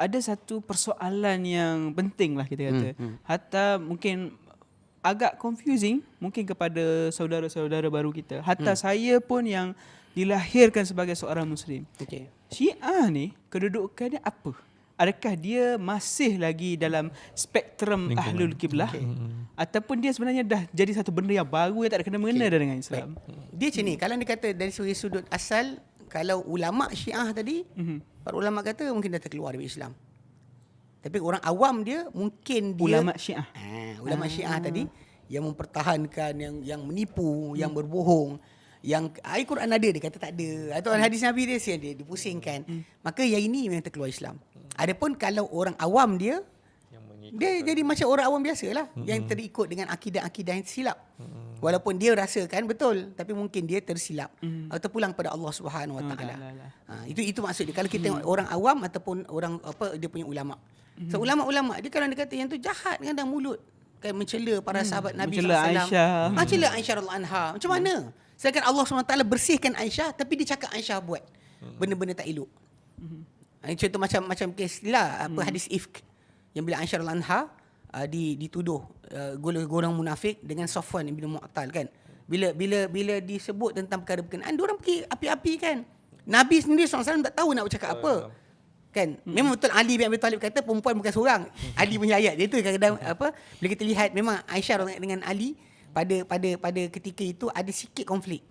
ada satu persoalan yang penting lah kita kata. Hmm, hmm. Hatta mungkin agak confusing mungkin kepada saudara-saudara baru kita. Hatta hmm. saya pun yang dilahirkan sebagai seorang muslim. Okey. Syiah ni kedudukannya apa? Adakah dia masih lagi dalam spektrum Lingkungan. ahlul kiblah okay. ataupun dia sebenarnya dah jadi satu benda yang baru yang tak ada kena mengena okay. dengan Islam? Dia macam ni, kalau dia kata dari sudut asal, kalau ulama Syiah tadi, Mhm. Para ulama kata mungkin dah terkeluar dari Islam. Tapi orang awam dia mungkin dia Ulama Syiah. Ha, ulama Syiah tadi yang mempertahankan yang yang menipu, yang berbohong, yang ayat Quran ada dia kata tak ada. Atau hadis Nabi dia sian dia dipusingkan. Maka yang ini memang terkeluar Islam. Adapun kalau orang awam dia Yang dia jadi macam orang awam biasa lah mm-hmm. yang terikut dengan akidah-akidah yang silap. Mm-hmm. Walaupun dia rasakan betul tapi mungkin dia tersilap mm-hmm. atau pulang pada Allah Subhanahu Wa Oh, Taala. dah, dah, dah. Ha, itu itu maksud dia. Kalau kita tengok orang awam ataupun orang apa dia punya ulama. So ulama-ulama dia kalau dia kata yang tu jahat kadang mulut kan mencela para sahabat Nabi Mencela SAW. Aisyah. Ha, cela Aisyah radhiyallahu anha. Macam mana? Sedangkan Allah SWT bersihkan Aisyah tapi dia cakap Aisyah buat benda-benda tak elok. Ha, contoh macam macam kes lah apa hadis ifk yang bila Aisyah radhiyallahu anha uh, di dituduh uh, golongan munafik dengan Safwan bin Mu'tal kan. Bila bila bila disebut tentang perkara berkenaan dia orang pergi api-api kan. Nabi sendiri SAW tak tahu nak bercakap apa. Kan? Memang betul Ali bin Abi Talib kata perempuan bukan seorang. Ali punya ayat dia tu kadang-kadang apa bila kita lihat memang Aisyah dengan Ali pada pada pada ketika itu ada sikit konflik.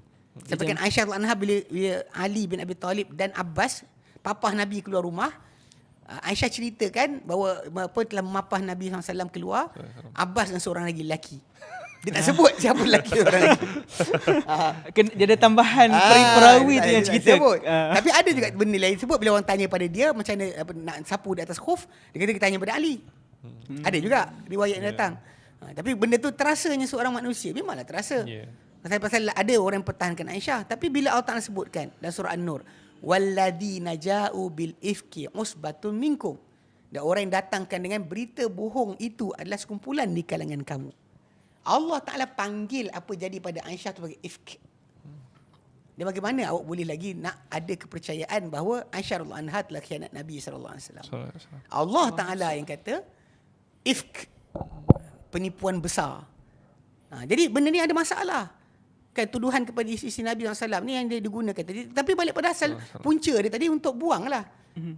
Sebabkan Aisyah radhiyallahu anha bila, bila Ali bin Abi Talib dan Abbas papah Nabi keluar rumah Aisyah ceritakan bahawa apa telah memapah Nabi SAW keluar Abbas dan seorang lagi lelaki. Dia tak sebut siapa lelaki orang lagi. Ah. Dia ada tambahan Ah, peri perawi tu yang tak cerita. sebut. Ah. Tapi ada juga benda lain sebut bila orang tanya pada dia macam mana apa, nak sapu di atas khuf, dia kata kita tanya pada Ali. Hmm. Ada juga riwayat yang Yeah. datang. Ha, tapi benda tu terasanya seorang manusia. Memanglah terasa. Yeah. Pasal-pasal ada orang yang pertahankan Aisyah. Tapi bila Allah Ta'ala sebutkan dalam surah An-Nur walladzina ja'u bil ifki usbatun minkum. Dan orang yang datangkan dengan berita bohong itu adalah sekumpulan di kalangan kamu. Allah Taala panggil apa jadi pada Aisyah sebagai ifki. Dan bagaimana awak boleh lagi nak ada kepercayaan bahawa Aisyahul Anha telah khianat Nabi sallallahu alaihi wasallam. Allah Taala yang kata ifk penipuan besar. Ha, jadi benda ni ada masalah. Kan tuduhan kepada isteri Nabi SAW ni yang dia digunakan tadi. Tapi balik pada asal punca dia tadi untuk buang lah.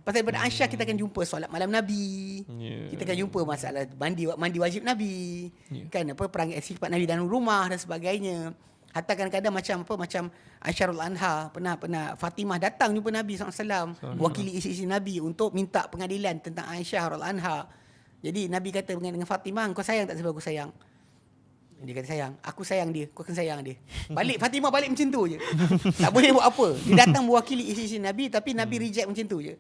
Pasal daripada Aisyah kita akan jumpa solat malam Nabi. Ya. Kita akan jumpa masalah mandi mandi wajib Nabi. Ya. Kan apa perangai sifat Nabi dalam rumah dan sebagainya. Hatta kadang-kadang macam apa macam radhiyallahu anha pernah pernah Fatimah datang jumpa Nabi SAW wakili isteri Nabi untuk minta pengadilan tentang Aisyah radhiyallahu anha. Jadi Nabi kata dengan, dengan Fatimah kau sayang tak sebab aku sayang. Dia kata sayang, aku sayang dia, kau akan sayang dia. Balik Fatimah balik macam tu je. tak boleh buat apa. Dia datang mewakili isteri Nabi tapi Nabi reject macam tu je.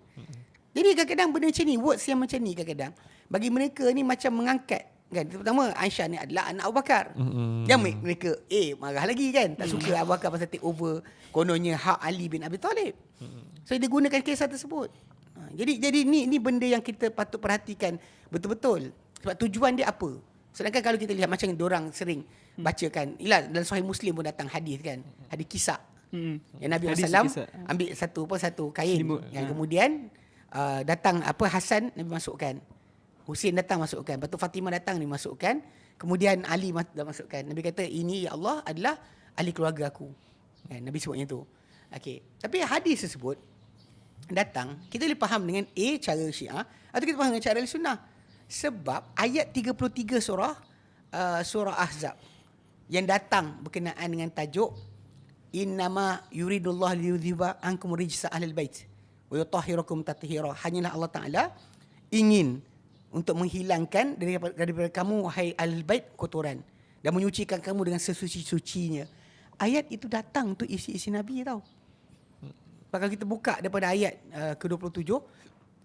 Jadi kadang-kadang benda macam ni, words yang macam ni kadang-kadang bagi mereka ni macam mengangkat kan terutama Aisyah ni adalah anak Abu Bakar. Mm-mm. Yang me- mereka eh marah lagi kan tak suka Abu Bakar pasal take over kononnya hak Ali bin Abi Talib. So dia gunakan kisah tersebut. Ha, jadi jadi ni ni benda yang kita patut perhatikan betul-betul. Sebab tujuan dia apa? Sedangkan kalau kita lihat macam orang sering bacakan, ialah dalam Sahih Muslim pun datang hadis kan, hadis kisah. Hmm. Yang Nabi Hadis SAW kisah. ambil satu apa satu kain Selimut. yang Ha. kemudian uh, datang apa Hasan Nabi masukkan. Husin datang masukkan. Lepas tu Fatimah datang Nabi masukkan. Kemudian Ali dah masukkan. Nabi kata ini ya Allah adalah ahli keluarga aku. Kan Nabi sebutnya tu. Okey. Tapi hadis tersebut datang kita boleh faham dengan A cara Syiah atau kita faham dengan cara Sunnah. Sebab ayat 33 surah uh, surah Ahzab yang datang berkenaan dengan tajuk innama yuridullah liyudhiba ankum rijsa ahlil bait wa yutahhirakum tathira. Hanyalah Allah Taala ingin untuk menghilangkan daripada, daripada kamu wahai ahlul bait kotoran dan menyucikan kamu dengan sesuci-sucinya. Ayat itu datang untuk isi-isi Nabi tau. Kalau kita buka daripada ayat uh, ke-27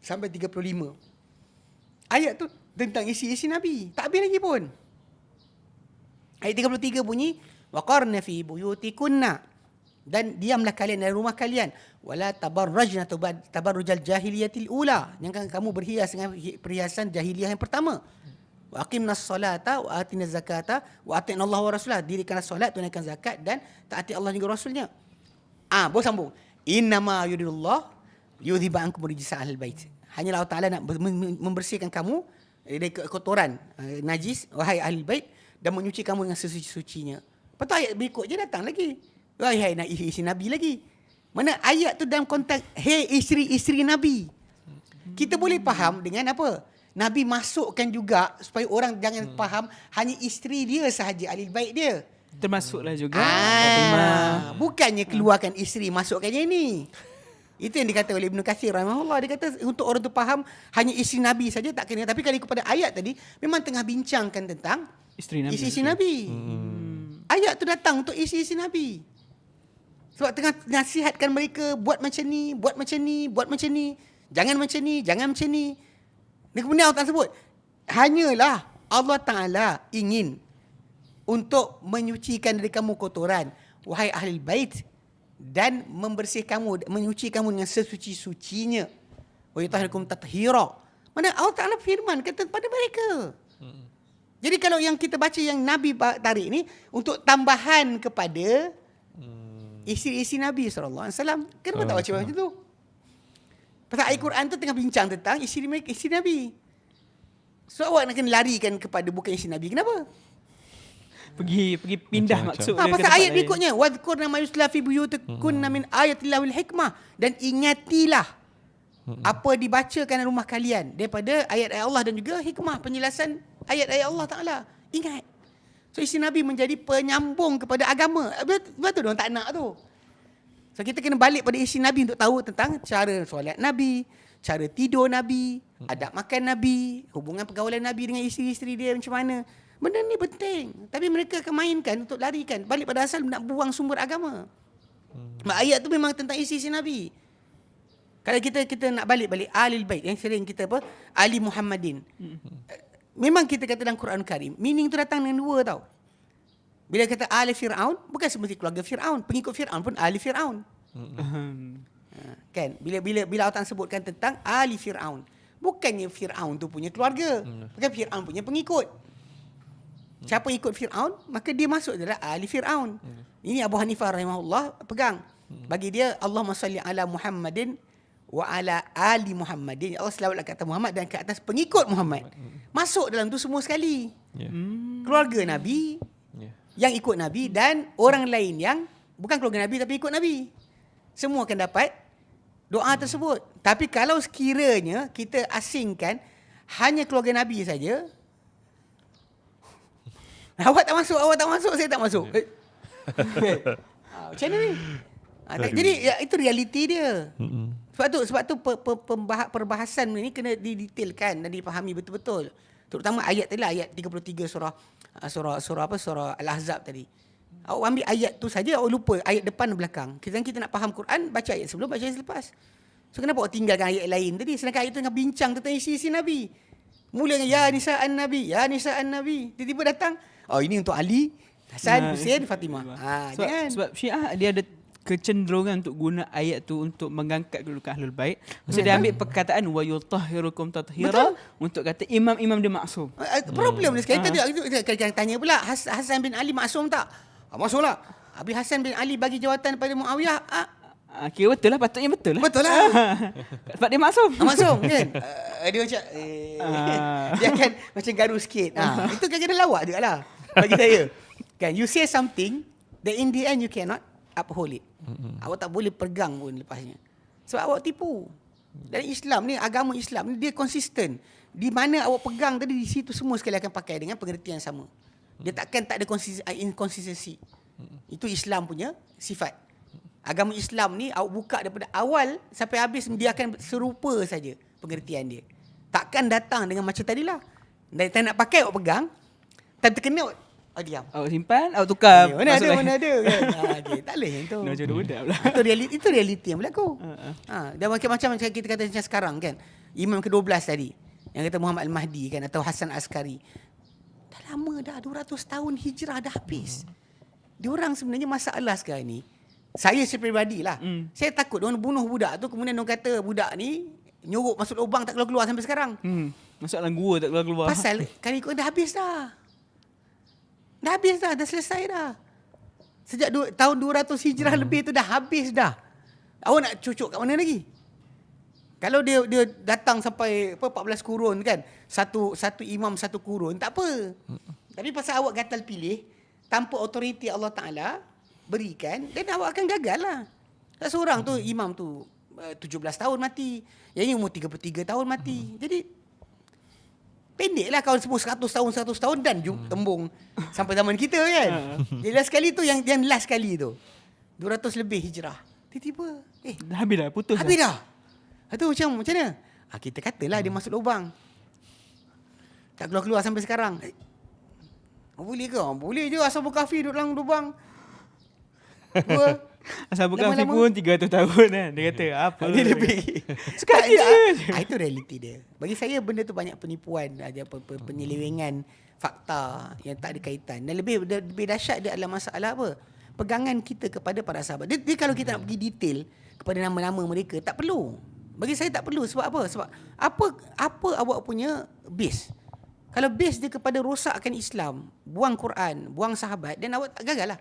sampai 35. Ayat tu tentang isi-isi Nabi. Tak habis lagi pun. Ayat 33 bunyi waqarna fi buyutikunna. Dan diamlah kalian dari rumah kalian. Wala tabarrajna tabarrujal jahiliyatil ula. Jangan kamu berhias dengan hi- perhiasan jahiliyah yang pertama. Wa aqimnas salata wa atinaz zakata wa atina Allah wa rasulah. Dirikanlah solat tunaikan zakat dan taati Allah juga rasulnya. Ah boleh sambung innama yuridullah yudhiba ankum rijsa ahlul bait Hanyalah Allah Taala nak ber- mem- membersihkan kamu dari kekotoran uh, najis wahai ahli bait dan menyuci kamu dengan sesuci-sucinya. Lepas tu ayat berikut je datang lagi. Wahai na- isteri Nabi lagi. Mana ayat tu dalam konteks hey isteri-isteri Nabi. Kita boleh faham dengan apa? Nabi masukkan juga supaya orang jangan hmm. faham hanya isteri dia sahaja ahli bait dia. Termasuklah juga. Ah, bukannya keluarkan isteri masukkan yang ni. Itu yang dikata oleh Ibn Kathir rahimahullah. Dia kata untuk orang tu faham hanya isteri Nabi saja tak kena. Tapi kalau kepada ayat tadi memang tengah bincangkan tentang Isteri Nabi. isteri Nabi. Hmm. Ayat tu datang untuk isteri Nabi. Sebab tengah nasihatkan mereka buat macam ni, buat macam ni, buat macam ni. Jangan macam ni, jangan macam ni. Dan kemudian Allah Ta'ala sebut, hanyalah Allah Ta'ala ingin untuk menyucikan dari kamu kotoran. Wahai ahli bait. Dan membersih kamu, menyuci kamu dengan sesuci-sucinya. Wa yutahhirukum tathira. Mana Allah Ta'ala firman kata kepada mereka. Jadi kalau yang kita baca yang Nabi tarik ni untuk tambahan kepada isteri-isteri Nabi sallallahu alaihi wasallam. Kenapa tak baca macam tu? Pasal ayat Quran tu tengah bincang tentang isteri mereka, isteri Nabi. So awak nak kena larikan kepada bukan isteri Nabi. Kenapa? Pergi pergi pindah Macam-macam. maksud Ha, dia ke pasal ayat lain. berikutnya wadhkurna ma yusla fi buyutikunna min ayatillah wal hikmah dan ingatilah apa dibacakan dalam rumah kalian daripada ayat-ayat Allah dan juga hikmah penjelasan ayat-ayat Allah Taala. Ingat. So isteri Nabi menjadi penyambung kepada agama. Bet- Betul dong tak nak tu. So kita kena balik pada isteri Nabi untuk tahu tentang cara solat Nabi, cara tidur Nabi, adab makan Nabi, hubungan pergaulan Nabi dengan isteri-isteri dia macam mana. Benda ni penting. Tapi mereka akan mainkan untuk larikan. Balik pada asal nak buang sumber agama. Hmm. Ayat tu memang tentang isteri-isteri Nabi. Kalau kita kita nak balik-balik Alil Bait yang sering kita apa? Ali Muhammadin. Memang kita kata dalam Quran Karim, meaning tu datang dengan dua tau. Bila kata Ali Fir'aun, bukan semesti keluarga Fir'aun. Pengikut Fir'aun pun Ali Fir'aun. Ahem. Ha, kan? Bila bila bila Allah sebutkan tentang Ali Fir'aun. Bukannya Fir'aun tu punya keluarga. Bukan Fir'aun punya pengikut. Siapa ikut Fir'aun, maka dia masuk adalah Ali Fir'aun. Ini Abu Hanifah rahimahullah pegang. Bagi dia, Allahumma salli ala Muhammadin wa ala ali Muhammadin. Allah selawatlah ke atas Muhammad dan ke atas pengikut Muhammad. Masuk dalam tu semua sekali. Ya. Keluarga Nabi, Ya. yang ikut Nabi dan orang lain yang bukan keluarga Nabi tapi ikut Nabi. Semua akan dapat doa tersebut. Tapi kalau sekiranya kita asingkan hanya keluarga Nabi saja, awak tak masuk, awak tak masuk, saya tak masuk. Eh. Ah, Macam mana ni? Ah, tak- jadi ya, itu realiti dia. Mm-mm. Sebab tu sebab tu perbahasan ni kena didetailkan dan dipahami betul-betul. Terutama ayat tadi lah ayat 33 surah ah, surah surah apa surah Al-Ahzab tadi. Awak ambil ayat tu saja awak lupa ayat depan dan belakang. Kita kita nak faham Quran baca ayat sebelum baca ayat selepas. So kenapa awak tinggalkan ayat lain tadi sedangkan ayat tu tengah bincang tentang isi-isi Nabi. Mula dengan ya nisa'an Nabi, ya nisa'an Nabi. Tiba-tiba datang, oh ini untuk Ali, Hasan, Nah, Husain, Fatimah. Ha, sebab, jangan. sebab Syiah dia ada kecenderungan untuk guna ayat tu untuk mengangkat kedudukan ahlul bait. Maksud dia ambil perkataan wa yutahhirukum tathira untuk kata imam-imam dia maksum. Uh, problem dia sekarang. Ah. Kita tengok, kita tanya pula Has- Hasan bin Ali maksum tak? Ah, masuk lah. Habis Hasan bin Ali bagi jawatan pada Muawiyah. Ah, Ah, kira betul lah, patutnya betul lah. betul lah. Sebab dia maksum. ah, maksum kan? Uh, dia macam, eh, Ah. dia akan macam garu sikit. Ah, itu kadang-kadang lawak juga lah. Bagi saya. Kan, you say something, that in the end you cannot uphold it. Awak tak boleh pegang pun lepasnya. Sebab awak tipu. Dan Islam ni, agama Islam ni, dia konsisten. Di mana awak pegang tadi, di situ semua sekali akan pakai dengan pengertian yang sama. Dia takkan tak ada inconsistency. Itu Islam punya sifat. Agama Islam ni awak buka daripada awal sampai habis dia akan serupa saja pengertian dia. Takkan datang dengan macam tadilah. Dan tak nak pakai awak pegang, tak terkena awak oh, diam. Awak simpan, awak tukar. Eh, mana ada, mana ada kan. ha, okay. Tak boleh yang tu. Budak pula. itu realiti itu realiti yang berlaku. Ha, ha. Ha, dan macam-macam macam kita kata macam sekarang kan. Imam ke-12 tadi yang kata Muhammad Al-Mahdi kan atau Hasan Askari. Dah lama dah 200 tahun hijrah dah habis. Diorang sebenarnya masalah sekarang ni. Saya sepribadi lah. Hmm. Saya takut diorang bunuh budak tu kemudian diorang kata budak ni nyuruk masuk lubang tak keluar-keluar sampai sekarang. Hmm. Masuk dalam gua tak keluar-keluar. Pasal kali kau dah habis dah. Dah habis dah, dah selesai dah. Sejak du- tahun 200 hijrah hmm. lebih tu dah habis dah. Awak nak cucuk kat mana lagi? Kalau dia dia datang sampai apa 14 kurun kan. Satu satu imam satu kurun tak apa. Tapi pasal awak gatal pilih tanpa autoriti Allah Taala berikan dan awak akan gagal lah. Tak seorang tu imam tu uh, 17 tahun mati. Yang ini umur 33 tahun mati. Jadi pendek lah kawan semua 100 tahun 100 tahun dan jum, tembung sampai zaman kita kan. Jadi last kali tu yang yang last kali tu. 200 lebih hijrah. Tiba-tiba eh Dah habis dah, putus Habis dah. Itu macam macam mana? Ha, kita katalah dia masuk lubang. Tak keluar-keluar sampai sekarang. Eh, boleh ke? Boleh je asal berkafi duduk dalam lubang. Dua. Asal bukan Afi Lama-lama- pun 300 tahun kan. Dia kata apa. Dia lebih. Sekali je. ah, Itu realiti dia. Bagi saya benda tu banyak penipuan, ada penyelewengan fakta yang tak ada kaitan. Dan lebih lebih dahsyat dia adalah masalah apa? Pegangan kita kepada para sahabat. Dia, dia kalau kita nak pergi detail kepada nama-nama mereka tak perlu. Bagi saya tak perlu sebab apa? Sebab apa apa awak punya base? Kalau base dia kepada rosakkan Islam, buang Quran, buang sahabat dan awak tak gagal lah.